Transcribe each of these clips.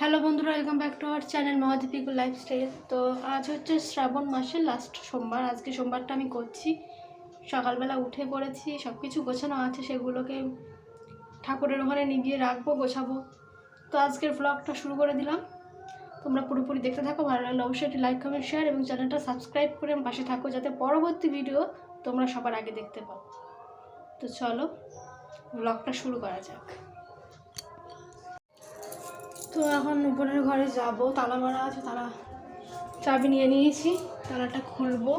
Hello বন্ধুরা welcome back to our channel মহাদীপিকুল lifestyle তো আজ হচ্ছে শ্রাবণ মাসের লাস্ট সোমবার, আজকে সোমবারটা আমি করছি। সকালবেলা উঠে পড়েছি সব কিছু গোছানো আছে, সেগুলোকে ঠাকুরের ওখানে নিয়ে গিয়ে রাখব, গোছাবো। তো আজকের ব্লগটা শুরু করে দিলাম। তোমরা পুরোপুরি দেখতে থাকো, ভালো লাগলে অবশ্যই একটি লাইক কমেন্ট শেয়ার এবং চ্যানেলটা সাবস্ক্রাইব করে পাশে থাকো, যাতে পরবর্তী ভিডিও তোমরা সবার আগে দেখতে পাও। তো চলো ব্লগটা শুরু করা যাক। তো এখন উপরের ঘরে যাব। তালা মারা আছে, তালা চাবি নিয়ে নিয়েছি, তালাটা খুলবো।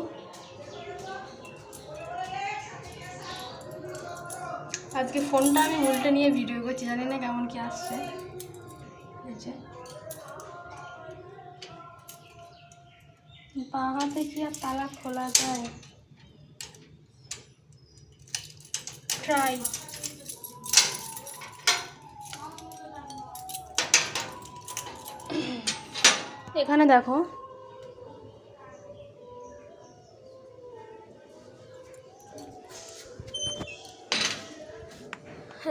আজকে ফোনটা আমি উল্টে নিয়ে ভিডিও করছি, জানি না কেমন কি আসছে। যে। কি আর তালা খোলা যায়? ট্রাই এখানে দেখো।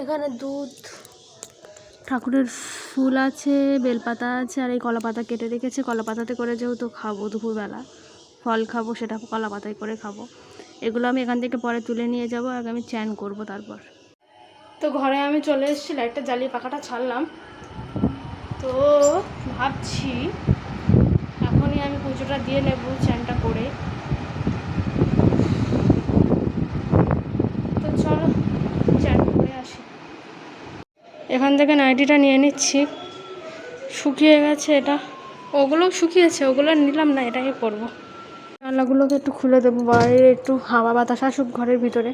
এখানে দুধ, ঠাকুরের ফুল আছে, বেলপাতা আছে, আর এই কলা পাতা কেটে রেখেছে। কলা পাতাতে করে যেহেতু খাব দুপুরবেলা, ফল খাব, সেটা কলা পাতায় করে খাব। এগুলো আমি এখান থেকে পরে তুলে নিয়ে যাব আগে আমি চ্যান করব তারপর। তো ঘরে আমি চলে এসেছি, লাইটটা জ্বালিয়ে পাখাটা ছাড়লাম। তো ভাবছি এখনই আমি পুজোটা দিয়ে নেব চ্যানটা করে। তো চলো চ্যান করে আসি। এখান থেকে নাইটিটা নিয়ে নিচ্ছি। শুকিয়ে গেছে এটা। ওগুলোও শুকিয়েছে, ওগুলো নিলাম না, এটাই করব জানলাগুলোকে একটু খুলে দেবো, বাইরে একটু হাওয়া বাতাস আসুক ঘরের ভিতরে।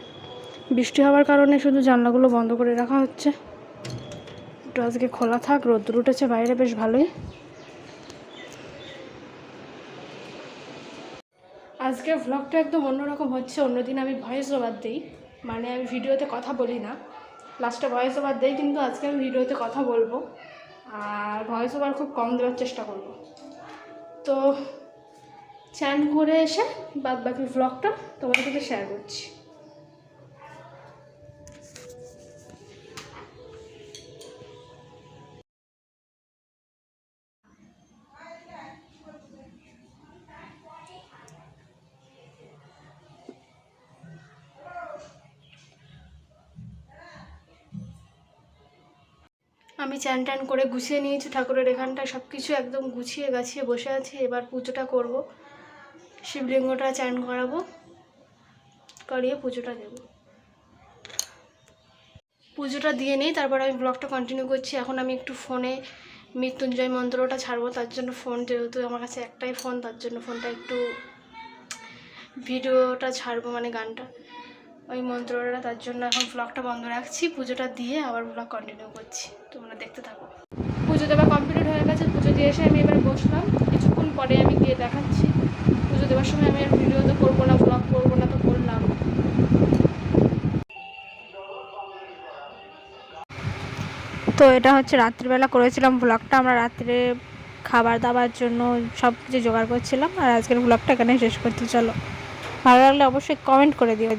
বৃষ্টি হওয়ার কারণে শুধু জানলাগুলো বন্ধ করে রাখা হচ্ছে। একটু আজকে খোলা থাক, রোদ্দুর উঠেছে, বাইরে বেশ ভালোই। আজকে ভ্লগটা একদম অন্যরকম হচ্ছে, অন্যদিন আমি ভয়েস ওভার দিই। মানে আমি ভিডিওতে কথা বলি না। লাস্টে ভয়েস ওভার দিই, কিন্তু আজকে আমি ভিডিওতে কথা বলব। আর ভয়েস ওভার খুব কম দেওয়ার চেষ্টা করব। তো চ্যান করে এসে বাদ বাকি ভ্লগটা তোমাদের সাথে শেয়ার করছি। আমি চ্যান ট্যান করে গুছিয়ে নিয়েছি, ঠাকুরের এখানটায় সব কিছু একদম গুছিয়ে গাছিয়ে বসে আছি, এবার পুজোটা করব। শিবলিঙ্গটা চ্যান করাবো, করিয়ে পুজোটা দেব। পুজোটা দিয়ে নেই, তারপর আমি ব্লগটা কন্টিনিউ করছি। এখন আমি একটু ফোনে মৃত্যুঞ্জয় মন্ত্রটা ছাড়বো, তার জন্য ফোন যেহেতু আমার কাছে একটাই ফোন তার জন্য ফোনটা একটু ভিডিওটা ছাড়বো মানে গানটা। ওই মন্ত্রটা, তার জন্য এখন ব্লগটা বন্ধ রাখছি। পুজোটা দিয়ে আবার ব্লগ কন্টিনিউ করছি। তোমরা দেখতে থাকো। পুজো দেওয়া কমপ্লিট হয়ে গেছে। পুজো দিয়ে এসে আমি এবার বসলাম। কিছুক্ষণ পরে আমি গিয়ে দেখাচ্ছি। পুজো দেওয়ার সময় আমি আর ভিডিও তো করব না ব্লগ করব না তো করলাম। তো এটা হচ্ছে রাত্রিবেলা করেছিলাম ব্লগটা আমরা রাত্রে খাবার দাবার জন্য সব কিছু জোগাড় করছিলাম। আর আজকের ব্লগটা এখানে শেষ করতে চলো, ভালো লাগলে অবশ্যই কমেন্ট করে দিও।